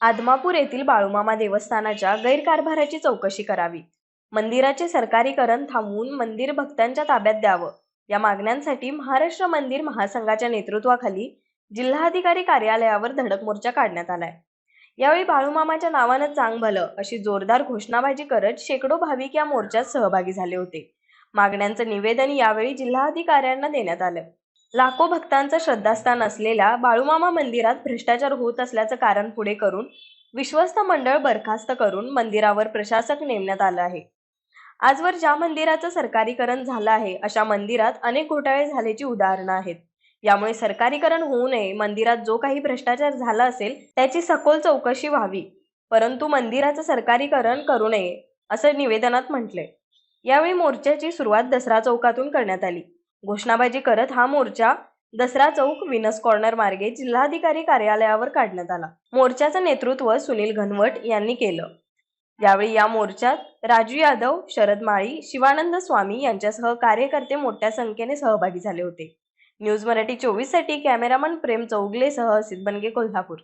आदमापूर येथील बाळूमामा देवस्थानाच्या गैरकारभाराची चौकशी करावी. मंदिराचे सरकारीकरण थांबवून मंदिर भक्तांच्या ताब्यात द्यावं. या मागण्यांसाठी महाराष्ट्र मंदिर महासंघाच्या नेतृत्वाखाली जिल्हाधिकारी कार्यालयावर धडक मोर्चा काढण्यात आलाय. यावेळी बाळूमामाच्या नावानं चांग भलं अशी जोरदार घोषणाबाजी करत शेकडो भाविक या मोर्चात सहभागी झाले होते. मागण्यांचं निवेदन यावेळी जिल्हाधिकाऱ्यांना देण्यात आलं. लाखो भक्तांचं श्रद्धास्थान असलेल्या बाळूमामा मंदिरात भ्रष्टाचार होत असल्याचं कारण पुढे करून विश्वस्त मंडळ बरखास्त करून मंदिरावर प्रशासक नेमण्यात आलं आहे. आजवर ज्या मंदिराचं सरकारीकरण झालं आहे अशा मंदिरात अनेक घोटाळे झाल्याची उदाहरणं आहेत. यामुळे सरकारीकरण होऊ नये मंदिरात जो काही भ्रष्टाचार झाला असेल त्याची सखोल चौकशी व्हावी. परंतु मंदिराचं सरकारीकरण करू नये असं निवेदनात म्हटलंय. यावेळी मोर्चाची सुरुवात दसरा चौकातून करण्यात आली. घोषणाबाजी करत हा मोर्चा दसरा चौक विनस कॉर्नर मार्गे जिल्हाधिकारी कार्यालयावर काढण्यात आला. मोर्चाचं नेतृत्व सुनील घनवट यांनी केलं. यावेळी या मोर्चात राजू यादव शरद माळी शिवानंद स्वामी यांच्यासह कार्यकर्ते मोठ्या संख्येने सहभागी झाले होते. न्यूज मराठी चोवीससाठी कॅमेरामन प्रेम चौगलेसह असित बनगे कोल्हापूर.